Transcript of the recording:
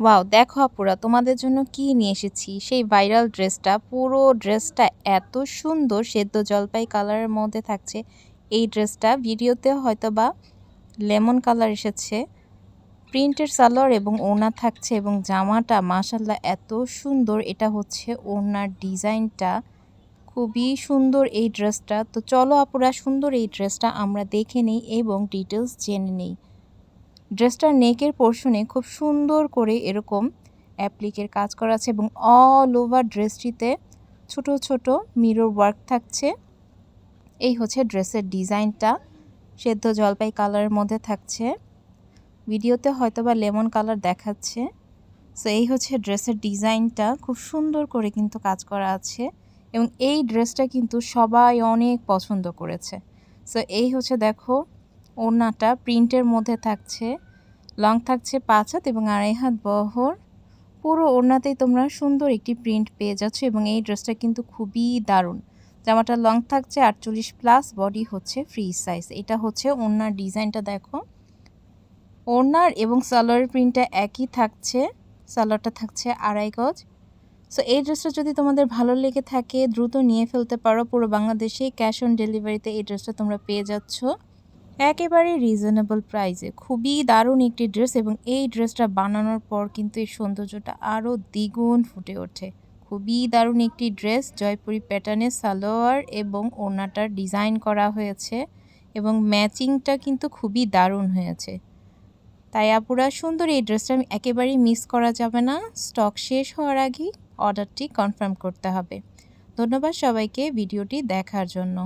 Wow, দেখো আপুরা, তোমাদের জন্য কি নিয়ে এসেছি? সেই ভাইরাল ড্রেসটা, পুরো ড্রেসটা এত সুন্দর, সেদ্ধ জলপাই কালারের মধ্যে থাকছে। এই ড্রেসটা ভিডিওতে হয়তো বা লেমন কালার এসেছে, প্রিন্টের সালোয়ার এবং ওড়না থাকছে এবং জামাটা মাসাল্লাহ এত সুন্দর। এটা হচ্ছে ওড়নার ডিজাইনটা, খুবই সুন্দর এই ড্রেসটা। তো চলো আপুরা, সুন্দর এই ড্রেসটা আমরা দেখে নিই এবং ডিটেলস জেনে নিই। ড্রেসটার নেকের পোর্শনে খুব সুন্দর করে এরকম অ্যাপ্লিকের কাজ করা আছে এবং অল ওভার ড্রেসটিতে ছোট ছোট মিরর ওয়ার্ক থাকছে। এই হচ্ছে ড্রেসের ডিজাইনটা। সেদ্ধ জলপাই কালারের মধ্যে থাকছে। ভিডিওতে হয়তো বা লেমন কালার দেখাচ্ছে। সো এই হচ্ছে ড্রেসের ডিজাইনটা। খুব সুন্দর করে কিন্তু কাজ করা আছে এবং এই ড্রেসটা কিন্তু সবাই অনেক পছন্দ করেছে। সো এই হচ্ছে দেখো ওড়নাটা প্রিন্টের মধ্যে থাকছে। লং থাকছে পাঁচ হাত এবং আড়াই হাত বহর। পুরো ওড়নাতেই তোমরা সুন্দর একটি প্রিন্ট পেয়ে যাচ্ছ এবং এই ড্রেসটা কিন্তু খুবই দারুণ। জামাটা লং থাকছে আটচল্লিশ প্লাস, বডি হচ্ছে ফ্রি সাইজ। এটা হচ্ছে ওড়নার ডিজাইনটা দেখো। ওড়নার এবং সালোয়ার প্রিন্টটা একই থাকছে। সালোয়ারটা থাকছে আড়াই গজ। সো এই ড্রেসটা যদি তোমাদের ভালো লেগে থাকে, দ্রুত নিয়ে ফেলতে পারো। পুরো বাংলাদেশে ক্যাশ অন ডেলিভারিতে এই ড্রেসটা তোমরা পেয়ে যাচ্ছ। একেবারে রিজনেবল প্রাইসে খুবই দারুণ একটি ড্রেস এবং এই ড্রেসটা বানানোর পর কিন্তু এই সৌন্দর্যটা আরও দ্বিগুণ ফুটে ওঠে। খুবই দারুণ একটি ড্রেস জয়পুরি প্যাটার্নে সালোয়ার এবং ওড়নাটার ডিজাইন করা হয়েছে এবং ম্যাচিংটা কিন্তু খুবই দারুণ হয়েছে। তাই আপুরা, সুন্দর এই ড্রেসটা একেবারেই মিস করা যাবে না। স্টক শেষ হওয়ার আগেই অর্ডারটি কনফার্ম করতে হবে। ধন্যবাদ সবাইকে ভিডিওটি দেখার জন্য।